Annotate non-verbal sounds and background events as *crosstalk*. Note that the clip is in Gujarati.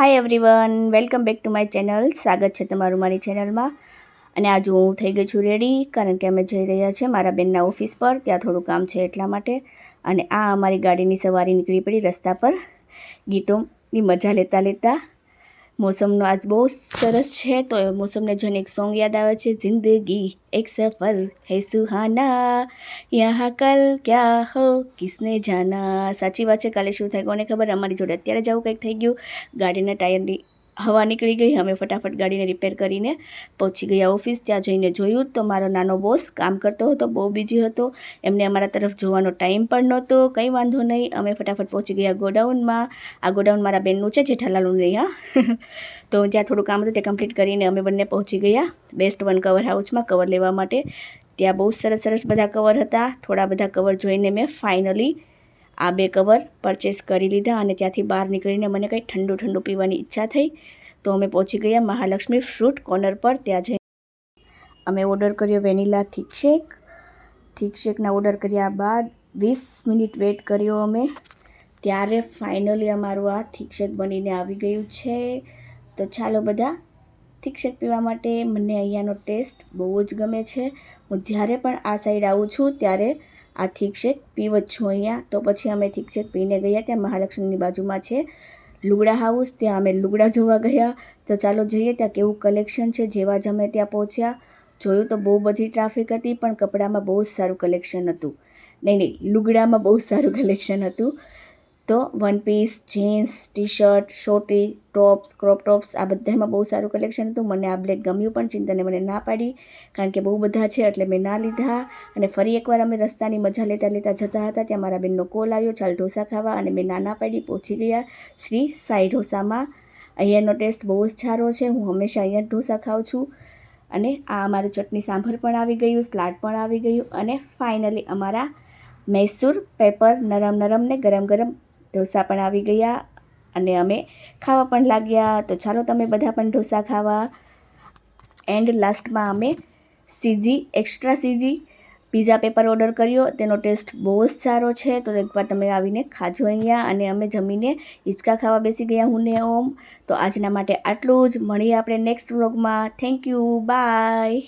Hi everyone welcome back to my channel સ્વાગત છે તમારું મારી ચેનલમાં અને આજે હું થઈ ગઈ છું રેડી કારણ કે અમે જઈ રહ્યા છીએ મારા બેનના ઓફિસ પર, ત્યાં થોડું કામ છે એટલા માટે. અને આ અમારી ગાડીની સવારી નીકળી પડી રસ્તા પર. ગીતોની મજા લેતા લેતા મોસમનો આજ બહુ સરસ છે, તો મોસમને જોઈને એક સોંગ યાદ આવે છે, જિંદગી એક સફર હૈ સુહાના, યહાં કલ ક્યા હો, કિસને જાના. સાચી વાત છે, કાલે શું થાય, કોને ખબર? અમારી જોડે અત્યારે જ આવું કંઈક થઈ ગયું. ગાડીના ટાયરની હવા નીકળી ગઈ, અમે ફટાફટ ગાડીને રિપેર કરીને પહોંચી ગયા ઓફિસ ત્યાં જઈને જોયું તો મારો નાનો બોસ કામ કરતો હતો, બહુ બીજી હતો. એમને અમારા તરફ જોવાનો ટાઈમ પણ નહોતો, કંઈ વાંધો નહીં. અમે ફટાફટ પહોંચી ગયા ગોડાઉનમાં. આ ગોડાઉન મારા બેનનું છે જેઠાલાલનું નહીં, હા. *laughs* તો ત્યાં થોડું કામ હતું, તે કમ્પ્લીટ કરીને અમે બંને પહોંચી ગયા. બેસ્ટ વન કવર હાઉસમાં કવર લેવા માટે. ત્યાં બહુ સરસ સરસ બધા કવર હતા. થોડા બધા કવર જોઈને મેં ફાઇનલી આ બે કવર પરચેસ કરી લીધા અને ત્યાંથી બહાર નીકળીને મને કંઈ ઠંડુ ઠંડુ પીવાની ઈચ્છા થઈ, તો અમે પહોંચી ગયા મહાલક્ષ્મી ફ્રૂટ કોર્નર પર. ત્યાં જઈ અમે ઓર્ડર કર્યો વેનીલા થીક શેક. થીક શેકના ઓર્ડર કર્યા બાદ વીસ મિનિટ વેટ કર્યો અમે. ત્યારે ફાઇનલી અમારું આ થીક શેક બનીને આવી ગયું છે. તો ચાલો બધા, થીક શેક પીવા માટે મને અહીંયાનો ટેસ્ટ બહુ જ ગમે છે. હું જ્યારે પણ આ સાઈડ આવું છું, ત્યારે આ થીક શેક પીવ જ છું અહીંયા. તો પછી અમે થીક શેક પીને ગયા ત્યાં મહાલક્ષ્મીની બાજુમાં છે. લુગડા હાઉસ, ત્યાં અમે લુગડા જોવા ગયા. તો ચાલો જઈએ, ત્યાં કેવું કલેક્શન છે, જેવા જ અમે ત્યાં પહોંચ્યા. જોયું તો બહુ બધી ટ્રાફિક હતી, પણ કપડામાં બહુ જ સારું કલેક્શન હતું. નહીં નહીં, લુગડામાં બહુ સારું કલેક્શન હતું. તો one piece jeans T shirt shorty tops crop tops આ બધામાં બહુ સારું કલેક્શન હતું. મને આ બ્લેક ગમ્યું પણ, ચિંતાને મને ના પાડી, કારણ કે બહુ બધા છે એટલે મેં ના લીધા. અને ફરી એકવાર અમે રસ્તાની મજા લેતા લેતા જતા હતા, ત્યાં મારા બેનનો કોલ આવ્યો, ચાલ ઢોસા ખાવા, અને મેં ના ના પાડી પહોંચી ગયા શ્રી સાઈ ઢોસામાં. અહીંયાનો ટેસ્ટ બહુ જ સારો છે, હું હંમેશા અહીંયા જ ઢોસા ખાઉં છું. અને આ અમારું ચટણી સાંભર પણ આવી ગયું, સ્લાડ પણ આવી ગયું, અને ફાઇનલી અમારા મૈસૂર પેપર નરમ નરમ ને ગરમ ગરમ ઢોસા પણ આવી ગયા અને અમે ખાવા પણ લાગ્યા. તો ચાલો તમે બધા પણ ઢોસા ખાવા. એન્ડ લાસ્ટમાં અમે cheesy extra cheesy pizza pepper order કર્યો. તેનો ટેસ્ટ બહુ જ સારો છે. તો એકવાર તમે આવીને ખાજો અહીંયા. અને અમે જમીને હિંચકા ખાવા બેસી ગયા હું ને ઓમ. તો આજના માટે આટલું જ. મળીએ આપણે નેક્સ્ટ વ્લોગમાં થેન્ક યુ બાય